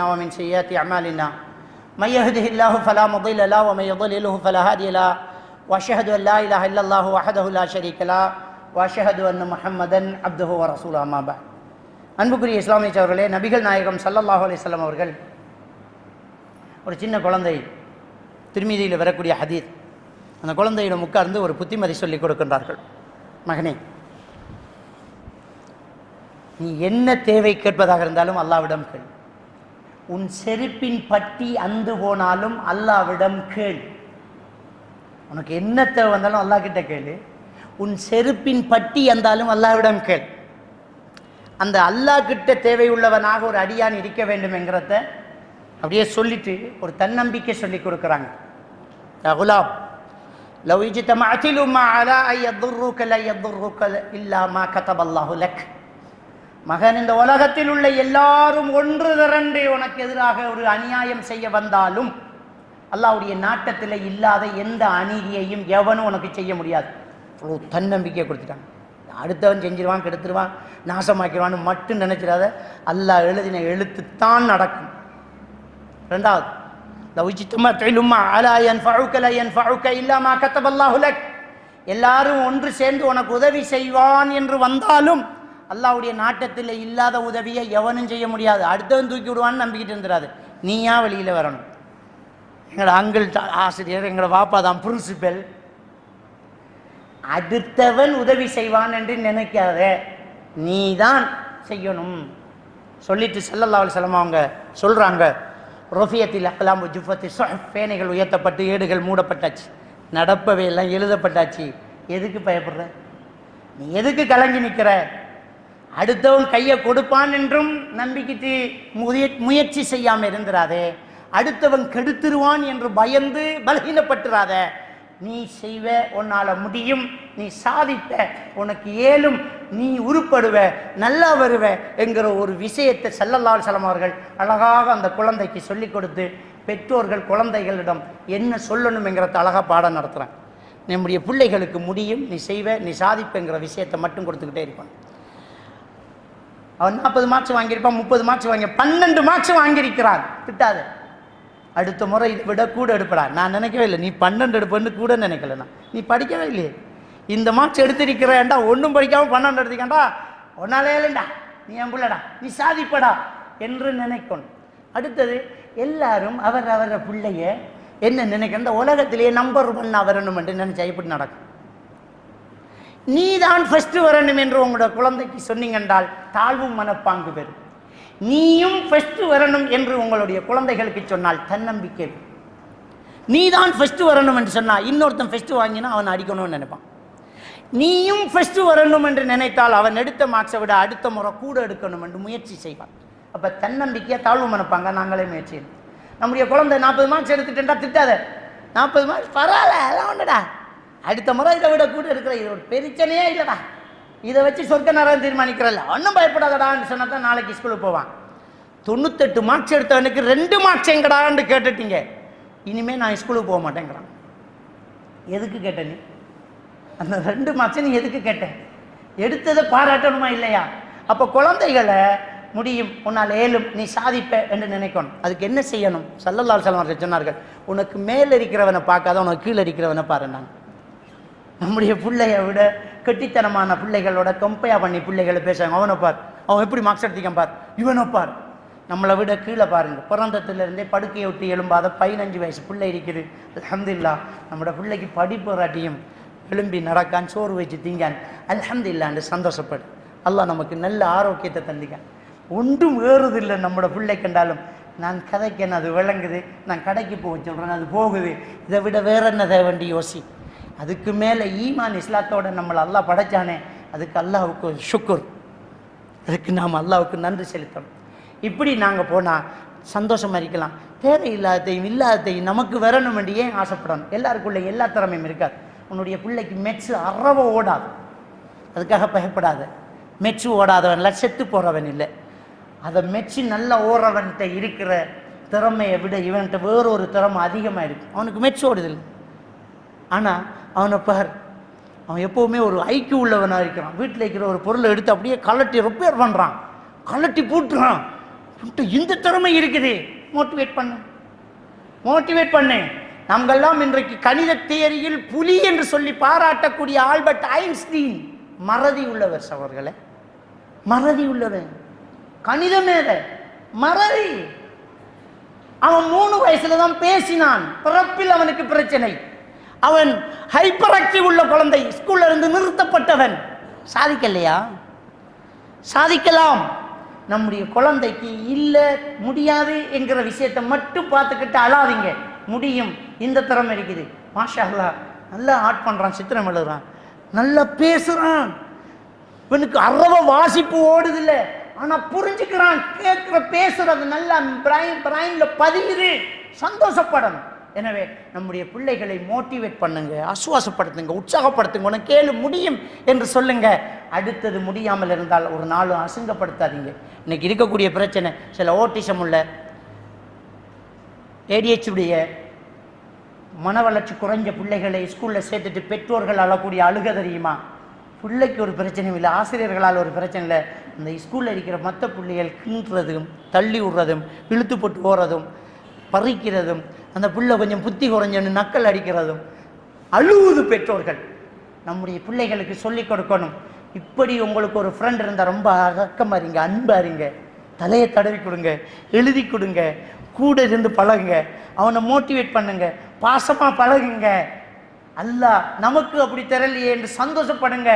ومن سيئات أعمالنا. من يهده الله فلا مضل له ومن يضلله فلا هادي له. وأشهد أن لا إله إلا الله وحده لا شريك له وأشهد أن محمدا عبده ورسوله ما بعد. அன்புக்குரிய இஸ்லாமிய சவர்களே நபிகள் நாயகம் சல்லல்லாஹு அலிஸ்லாம் அவர்கள் ஒரு சின்ன குழந்தை திருமீதியில் வரக்கூடிய ஹதீர் அந்த குழந்தையிடம் உட்கார்ந்து ஒரு புத்திமதி சொல்லிக் கொடுக்கின்றார்கள். மகனே நீ என்ன தேவை கேட்பதாக இருந்தாலும் அல்லாவிடம் கேள். உன் செருப்பின் பட்டி அந்து போனாலும் அல்லாவிடம் கேள். உனக்கு என்ன தேவை வந்தாலும் அல்லா கிட்ட கேளு. உன் செருப்பின் பட்டி அந்தாலும் அல்லாவிடம் கேள். அந்த அல்லா கிட்ட தேவை உள்ளவனாக ஒரு அடியான் இருக்க வேண்டும் என்கிறத அப்படியே சொல்லிட்டு ஒரு தன்னம்பிக்கை சொல்லி கொடுக்குறாங்க. ரகுலாம் லவ் இஜித்தமா அகிலுமா அலா ஐயதுர்ருக்கல் ஐயதுர்ருக்கல் இல்லாமா கதபல்லாஹு லக். மகன் இந்த உலகத்தில் உள்ள எல்லாரும் ஒன்று திரண்டு உனக்கு எதிராக ஒரு அநியாயம் செய்ய வந்தாலும் அல்லாவுடைய நாட்டத்தில் இல்லாத எந்த அநீதியையும் எவனும் உனக்கு செய்ய முடியாது. அவ்வளோ தன்னம்பிக்கையை கொடுத்துட்டாங்க அடுத்தவன் செஞ்சிருவான் கெடுத்துருவான் நாசமாக்கிடுவான்னு மட்டும் நினைச்சிடாத அல்லா எழுதின எழுத்துத்தான் நடக்கும். ரெண்டாவது எல்லாரும் ஒன்று சேர்ந்து உனக்கு உதவி செய்வான் என்று வந்தாலும் அல்லாவுடைய நாட்டத்தில் இல்லாத உதவியை எவனும் செய்ய முடியாது. அடுத்தவன் தூக்கி விடுவான்னு நம்பிக்கிட்டு இருந்துடாது நீயா வெளியில் வரணும். எங்களோட அங்கிள் ஆசிரியர் எங்களோட வாப்பா தான் பிரின்சிபல் அடுத்தவன் உதவி செய்வான் என்று நினைக்காத. நீ தான் செய்யணும். சொல்லிட்டு செல்லல்லாவல் செல்லம் அவங்க சொல்கிறாங்க ரொஃபியத்தில் அக்கலாம் ஜுஃபத்தி பேனைகள் உயர்த்தப்பட்டு ஏடுகள் மூடப்பட்டாச்சு. நடப்பவை எல்லாம் எழுதப்பட்டாச்சு. எதுக்கு பயப்படுற? நீ எதுக்கு கலங்கி நிற்கிற அடுத்தவன் கையை கொடுப்பான் என்றும் நம்பிக்கிட்டு முய முயற்சி செய்யாமல் இருந்துராதே அடுத்தவன் கெடுத்துருவான் என்று பயந்து பலகீனப்பட்டுறாத. நீ செய்வ உன்னால் முடியும். நீ சாதிப்ப. உனக்கு ஏலும் நீ உருப்படுவ. நல்லா வருவ என்கிற ஒரு விஷயத்தை செல்லல்லால் செல்லம் அவர்கள் அழகாக அந்த குழந்தைக்கு சொல்லிக் கொடுத்து பெற்றோர்கள் குழந்தைகளிடம் என்ன சொல்லணுங்கிறத அழகாக பாடம் நடத்துகிறேன் நம்முடைய பிள்ளைகளுக்கு முடியும். நீ செய்வ நீ சாதிப்பேங்கிற விஷயத்தை மட்டும் கொடுத்துக்கிட்டே இருப்பான் அவன் நாற்பது மார்க்ஸ் வாங்கியிருப்பான் முப்பது மார்க்ஸ் வாங்கி பன்னெண்டு மார்க்ஸ் வாங்கியிருக்கிறான். திட்டாத. அடுத்த முறை இதை விட கூட எடுப்படா. நான் நினைக்கவே இல்லை. நீ பன்னெண்டு எடுப்பன்னு கூட நினைக்கல நான். நீ படிக்கவே இல்லையே. இந்த மார்க்ஸ் எடுத்திருக்கிறேன்டா. ஒன்றும் படிக்காமல் பன்னெண்டு எடுத்திக்கண்டா ஒன்னாலே இல்லைண்டா நீ என் பிள்ளடா. நீ சாதிப்படா என்று நினைக்கணும். அடுத்தது எல்லாரும் அவர் அவர பிள்ளைய என்ன நினைக்கிற இந்த உலகத்திலேயே நம்பர் ஒன் அவரணும் என்று நினைச்சா எப்படி நடக்கும்? நீ தான் ஃபஸ்ட்டு வரணும் என்று உங்களோட குழந்தைக்கு சொன்னீங்கன்றால் தாழ்வும் மனப்பாங்கு பெறும். நீயும் ஃபஸ்ட்டு வரணும் என்று உங்களுடைய குழந்தைகளுக்கு சொன்னால் தன்னம்பிக்கை நீ தான் ஃபஸ்ட்டு வரணும் என்று சொன்னால் இன்னொருத்தன் ஃபஸ்ட்டு வாங்கினா அவன் அடிக்கணும்னு நினைப்பான். நீயும் ஃபஸ்ட்டு வரணும் என்று நினைத்தால் அவன் எடுத்த மார்க்ஸை விட அடுத்த முறை கூட எடுக்கணும் என்று முயற்சி செய்வான். அப்போ தன்னம்பிக்கையாக தாழ்வு மனப்பாங்க நாங்களே முயற்சி நம்முடைய குழந்தை நாற்பது மார்க்ஸ் எடுத்துட்டேன்டா திட்டாத. நாற்பது மார்க்ஸ் பரவாயில்ல அதெல்லாம் ஒன்றுடா அடுத்த முறை இதை விட கூட இருக்கிற இது ஒரு பிரச்சனையே இல்லைடா. இதை வச்சு சொர்க்க நேரம் தீர்மானிக்கிறல்ல ஒன்றும் பயப்படாதடான்னு சொன்னா தான் நாளைக்கு ஸ்கூலுக்கு போவான். தொண்ணூத்தெட்டு மார்க்ஸ் எடுத்தவனுக்கு ரெண்டு மார்க்ஸ் எங்கடான்னு கேட்டுட்டீங்க. இனிமே நான் ஸ்கூலுக்கு போக மாட்டேங்கிறான். எதுக்கு கேட்ட நீ? அந்த ரெண்டு மார்க்ஸ் நீ எதுக்கு கேட்ட? எடுத்ததை பாராட்டணுமா இல்லையா? அப்போ குழந்தைகளை முடியும். உன்னால் ஏலும் நீ சாதிப்ப என்று நினைக்கணும். அதுக்கு என்ன செய்யணும்? சல்லல்லால் செல்வர்கள் சொன்னார்கள் உனக்கு மேல் இருக்கிறவனை பார்க்காத உனக்கு கீழே இருக்கிறவனை பாருன்னாங்க நம்முடைய பிள்ளைய விட கெட்டித்தனமான பிள்ளைகளோட கம்பையா பண்ணி பிள்ளைகளை பேசுவாங்க அவனை பார். அவன் எப்படி மார்க்ஸ் எடுத்திக்கான் பார். இவனை பார். நம்மளை விட கீழே பாருங்க. பிறந்தத்துலேருந்தே படுக்கையை விட்டு எழும்பாத பதினஞ்சு வயசு பிள்ளை இருக்குது. அலமதுல்லா நம்மளோட பிள்ளைக்கு படிப்பு ராட்டியும் எழும்பி நடக்கான் சோறு வச்சு திங்கான். அலமதுல்லான்னு சந்தோஷப்படு. அல்லாஹ் நமக்கு நல்ல ஆரோக்கியத்தை தந்திக்கான் ஒன்றும் வேறுதில்லை நம்மளோட பிள்ளை கண்டாலும். நான் கதைக்கேன் அது விளங்குது. நான் கடைக்கு போக சொல்கிறேன் அது போகுது. இதை விட வேற என்ன தேவண்டி யோசி. அதுக்கு மேலே ஈமான் இஸ்லாத்தோட நம்மளை அல்லாஹ் படைச்சானே அதுக்கு அல்லாவுக்கு சுக்குர் அதுக்கு நாம் அல்லாவுக்கு நன்றி செலுத்தணும். இப்படி நாங்கள் போனால் சந்தோஷமா இருக்கலாம். தேவையில்லாததையும் இல்லாததையும் நமக்கு வரணும் என்று ஏன் ஆசைப்படணும்? எல்லாருக்குள்ளே எல்லா திறமையும் இருக்காது உன்னுடைய பிள்ளைக்கு மெட்ஸு அறவ ஓடாது. அதுக்காக பயப்படாத. மெட்ஸு ஓடாதவன்ல செத்து போகிறவன் இல்லை. அதை மெச்சு நல்ல ஓடுறவன்கிட்ட இருக்கிற திறமையை விட இவன்கிட்ட வேறொரு திறமை அதிகமாக இருக்கு. அவனுக்கு மெச்சு ஓடுதில்லை ஆனால் அவனை பார். அவன் எப்போவுமே ஒரு ஐக்கிய உள்ளவனாக இருக்கிறான். வீட்டில் இருக்கிற ஒரு பொருளை எடுத்து அப்படியே கலட்டி ரிப்பேர் பண்ணுறான் கலட்டி பூட்டுறான். இந்த திறமை இருக்குது. மோட்டிவேட் பண்ணு. மோட்டிவேட் பண்ணு. நாங்கெல்லாம் இன்றைக்கு கணித தேரியில் புலி என்று சொல்லி பாராட்டக்கூடிய ஆல்பர்ட் ஐன்ஸ்டீன் மறதி உள்ளவர் சவர்களே மறதி உள்ளவர். கணிதமே மறதி. அவன் மூணு வயசுல தான் பேசினான். பிறப்பில் அவனுக்கு பிரச்சனை. அவன் ஹைப்பர் ஆக்டிவ் உள்ள குழந்தை. ஸ்கூல்ல இருந்து நிறுத்தப்பட்டவன். சாதிக்கலையா? சாதிக்கலாம். நம்முடைய குழந்தைக்கு இல்லை முடியாது என்கிற விஷயத்தை மட்டும் பார்த்துக்கிட்டு அழாதீங்க. முடியும். இந்த திறமை இருக்குது. மாஷா நல்லா ஆட் பண்ணுறான் சித்திரம் எழுதுறான். நல்லா பேசுகிறான் இவனுக்கு அறவ வாசிப்பு ஓடுதில்ல. ஆனால் புரிஞ்சுக்கிறான் கேட்குற பேசுறது நல்லா பிரைன் பிரைனில் பதியுது. சந்தோஷப்படணும். எனவே நம்முடைய பிள்ளைகளை மோட்டிவேட் பண்ணுங்க ஆசுவாசப்படுத்துங்க உற்சாகப்படுத்துங்க. உனக்கு கேளு முடியும் என்று சொல்லுங்க. அடுத்தது முடியாமல் இருந்தால் ஒரு நாளும் அசிங்கப்படுத்தாதீங்க. இன்னைக்கு இருக்கக்கூடிய பிரச்சனை சில ஓட்டிசம் உள்ள ஏடிஹெச்சுடைய மன வளர்ச்சி குறைஞ்ச பிள்ளைகளை ஸ்கூலில் சேர்த்துட்டு பெற்றோர்கள் அழக்கூடிய அழுக தெரியுமா? பிள்ளைக்கு ஒரு பிரச்சனையும் இல்லை ஆசிரியர்களால் ஒரு பிரச்சனை இல்லை. அந்த ஸ்கூலில் இருக்கிற மற்ற பிள்ளைகள் கிண்டுறதும் தள்ளி விடுறதும் இழுத்து போட்டு போகிறதும் பறிக்கிறதும் அந்த பிள்ளை கொஞ்சம் புத்தி குறைஞ்சன்னு நக்கல் அடிக்கிறதும். அழுவுது பெற்றோர்கள். நம்முடைய பிள்ளைகளுக்கு சொல்லிக் கொடுக்கணும். இப்படி உங்களுக்கு ஒரு ஃப்ரெண்ட் இருந்தால் ரொம்ப அடக்கமாக இருங்க அன்பு இருங்க. தலையை தடவி கொடுங்க எழுதி கொடுங்க கூட இருந்து பழகுங்க. அவனை மோட்டிவேட் பண்ணுங்க பாசமாக பழகுங்க. அல்லாஹ் நமக்கு அப்படி தெரியலையே என்று சந்தோஷப்படுங்க.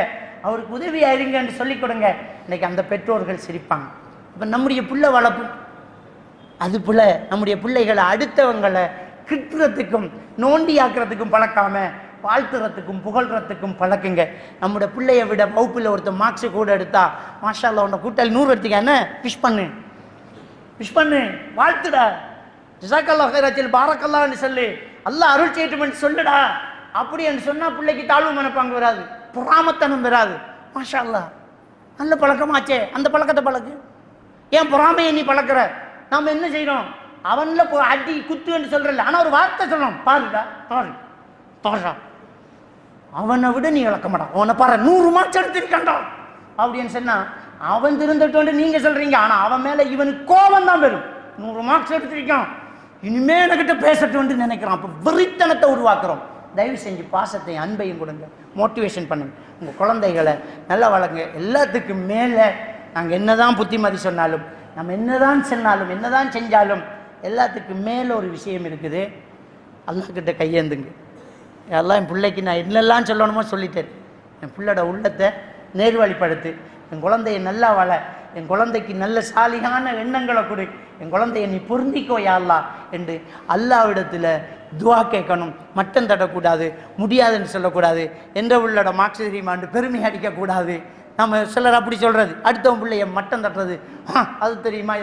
அவருக்கு உதவியா இருங்க என்று சொல்லிக் கொடுங்க. இன்னைக்கு அந்த பெற்றோர்கள் சிரிப்பாங்க. இப்போ நம்முடைய பிள்ளை வளர்ப்பு. அது போல நம்முடைய பிள்ளைகளை அடுத்தவங்களை கிட்டுறதுக்கும் நோண்டியாக்குறதுக்கும் பழக்காம வாழ்த்துறதுக்கும் புகழ்றதுக்கும் பழக்குங்க. நம்முடைய பிள்ளைய விட வகுப்பில் ஒருத்தர் மார்க்ஸ் கூட எடுத்தா மாஷா உன்னை கூட்டாளி நூறு எடுத்துக்க என்ன? விஷ் பண்ணு. விஷ் பண்ணு. வாழ்த்துடா. ஜிசாக்கல்லா ஹைராச்சில் பாரக்கல்லான்னு சொல்லு. அல்லா அருள் செய்யட்டும்னு சொல்லுடா. அப்படி என்று சொன்னா பிள்ளைக்கு தாழ்வு மனப்பாங்க வராது. பொறாமத்தனம் வராது. மாஷா அல்லாஹ் நல்ல பழக்கமாச்சே. அந்த பழக்கத்தை பழக்கு ஏன் பொறாமையை நீ பழக்கிற? நாம் என்ன செய்யறோம் அவன்ல போ அடி குத்துன்னு சொல்றல ஆனா ஒரு வார்த்தை சொல்லணும். பாருடா பாரு தோஷா அவனை விட நீ இழக்கமாட்டான் அவனை பாரு நூறு மார்க்ஸ் எடுத்திருக்கான்டா அப்படின்னு சொன்னா அவன் திருந்துட்டு நீங்க சொல்றீங்க. ஆனா அவன் மேல இவனுக்கு கோபம் தான் வரும். நூறு மார்க்ஸ் எடுத்திருக்கான் இனிமே என்கிட்ட பேசட்டும்னு நினைக்கிறான். அப்ப வெறித்தனத்தை உருவாக்குறோம். தயவு செஞ்சு பாசத்தை அன்பையும் கொடுங்க. மோட்டிவேஷன் பண்ணுங்க. உங்க குழந்தைகளை நல்லா வளங்க எல்லாத்துக்கும் மேலே நாங்க என்னதான் புத்திமதி சொன்னாலும் நம்ம என்னதான் சொன்னாலும் என்னதான் செஞ்சாலும் எல்லாத்துக்கும் மேலே ஒரு விஷயம் இருக்குது. அல்லாஹ்கிட்ட கையேந்துங்க. எல்லாம் என் பிள்ளைக்கு நான் என்னெல்லாம் சொல்லணுமோ சொல்லிட்டேன். என் பிள்ளோட உள்ளத்தை நேர்வழிப்படுத்து. என் குழந்தைய நல்லா வள. என் குழந்தைக்கு நல்ல சாலியான எண்ணங்களை கொடு. என் குழந்தைய நீ பொருந்திக்கோ யாழ்லா அல்லாஹ் என்று அல்லாவிடத்தில் துவா கேட்கணும். மட்டம் தட்டக்கூடாது முடியாதுன்னு சொல்லக்கூடாது. எந்த உள்ளோட மார்க்ஸ் பெருமை அடிக்கக்கூடாது. நம்ம சிலர் அப்படி சொல்கிறது அடுத்தவன் பிள்ளைய மட்டம் தட்டுறது. அது தெரியுமா?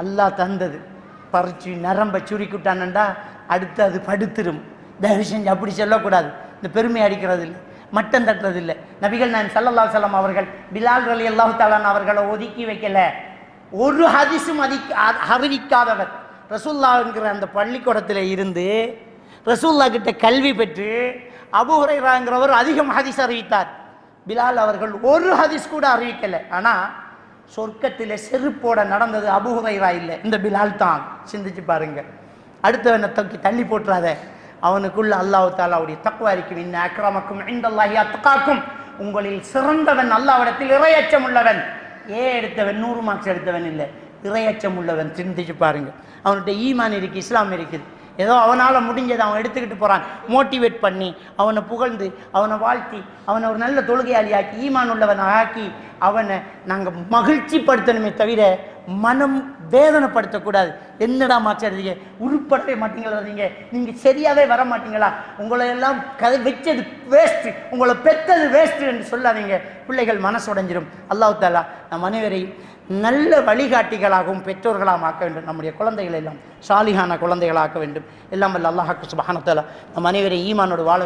அல்லா தந்தது. பறிச்சு நரம்பை சுருக்கிவிட்டானண்டா அடுத்து அது படுத்துரும். தயவு செஞ்சு அப்படி சொல்லக்கூடாது. இந்த பெருமை அடிக்கிறது இல்லை. மட்டம் தட்டுறது இல்லை. நபிகள் நான் சல்லல்லா சலம் அவர்கள் பிலால் அலி அல்லாஹு தாலான் அவர்களை ஒதுக்கி வைக்கல. ஒரு ஹதிசும் அதிக்க அறிவிக்காதவர். ரசூல்லாங்கிற அந்த பள்ளிக்கூடத்தில் இருந்து ரசூல்லா கிட்ட கல்வி பெற்று அபுஹுரைராங்கிறவர் அதிகம் ஹதீஸ் அறிவித்தார். பிலால் அவர்கள் ஒரு ஹதீஸ் கூட அறிவிக்கலை. ஆனால் சொர்க்கத்திலே செருப்போட நடந்தது அபுகுரைரா இல்லை. இந்த பிலால் தான். சிந்திச்சு பாருங்க. அடுத்தவனை தூக்கி தள்ளி போட்டுறாத. அவனுக்குள்ள அல்லாஹு தாலாவுடைய தக்குவா இருக்கும் இன்ன அக்ரமக்கும் இந்தல்லாஹி தக்காக்கும் உங்களில் சிறந்தவன் அல்லாவிடத்தில் இறையச்சம் உள்ளவன் ஏ எடுத்தவன்? நூறு மார்க்ஸ் எடுத்தவன் இல்லை. இறையச்சம் உள்ளவன் சிந்திச்சு பாருங்க. அவன்கிட்ட ஈமான் இருக்கு இஸ்லாம் இருக்குது ஏதோ அவனால் முடிஞ்சதை அவன் எடுத்துக்கிட்டு போகிறான் மோட்டிவேட் பண்ணி அவனை புகழ்ந்து அவனை வாழ்த்தி அவனை ஒரு நல்ல தொழுகையாளி ஆக்கி ஈமான் உள்ளவனை ஆக்கி அவனை நாங்கள் மகிழ்ச்சிப்படுத்தணுமே தவிர மனம் வேதனைப்படுத்தக்கூடாது. என்னடா மாச்சாடுறீங்க உருப்படவே மாட்டீங்களா நீங்கள் நீங்கள் சரியாகவே வர மாட்டீங்களா உங்களை எல்லாம் கதை வச்சது வேஸ்ட்டு உங்களை பெற்றது வேஸ்ட்டு என்று சொல்லாதீங்க. பிள்ளைகள் மனசுடைஞ்சிரும் அல்லாஹ் தாலா நம் அனைவரையும் நல்ல வழிகாட்டிகளாகவும் பெற்றோர்களாக ஆக்க வேண்டும். நம்முடைய குழந்தைகளை எல்லாம் சாலிகான குழந்தைகளாக்க வேண்டும். எல்லாம் வல்ல அல்லாஹாக்கு சுபஹானத்தாலா நம் அனைவரை ஈமானோடு வாழ